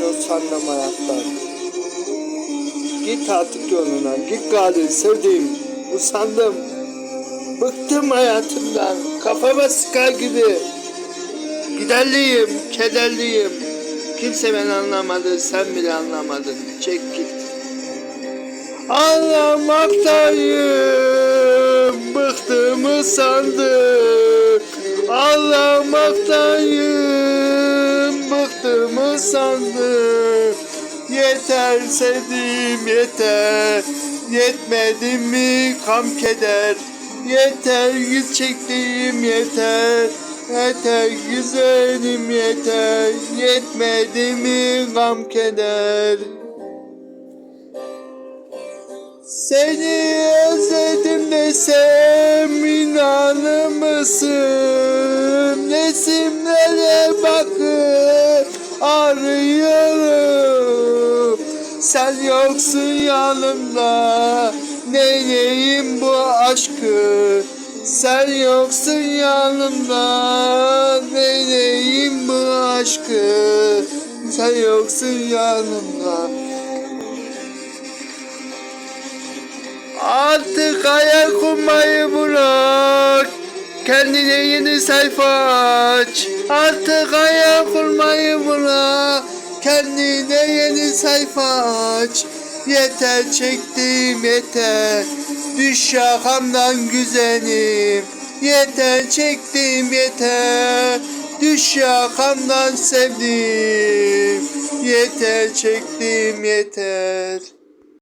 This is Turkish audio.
ben usandım hayattan. Git artık yoluna, git gari sevdiğim, usandım. Bıktım hayatımdan, kafama sıkar gibi. Giderliyim, kederliyim. Kimse beni anlamadı, sen bile anlamadın. Çek git. Ağlamaktayım, bıktığımı sandık. Sandık. Yeter sevdiğim yeter, yetmedi mi kam keder. Yeter yüz çektiğim yeter, yeter güzelim yeter. Yetmedi mi gam keder. Seni özledim desem inanır mısın? Resimlere bakıp arıyorum. Sen yoksun yanımda, neyleyim bu aşkı? Sen yoksun yanımda, neyleyim bu aşkı? Sen yoksun yanımda. Artık hayal kurmayı bırak. Kendine yeni sayfa aç. Artık bırak. Kendine yeni sayfa aç. Yeter çektim yeter. Düş yakamdan güzelim. Yeter çektim yeter. Düş yakamdan sevdim. Yeter çektim yeter.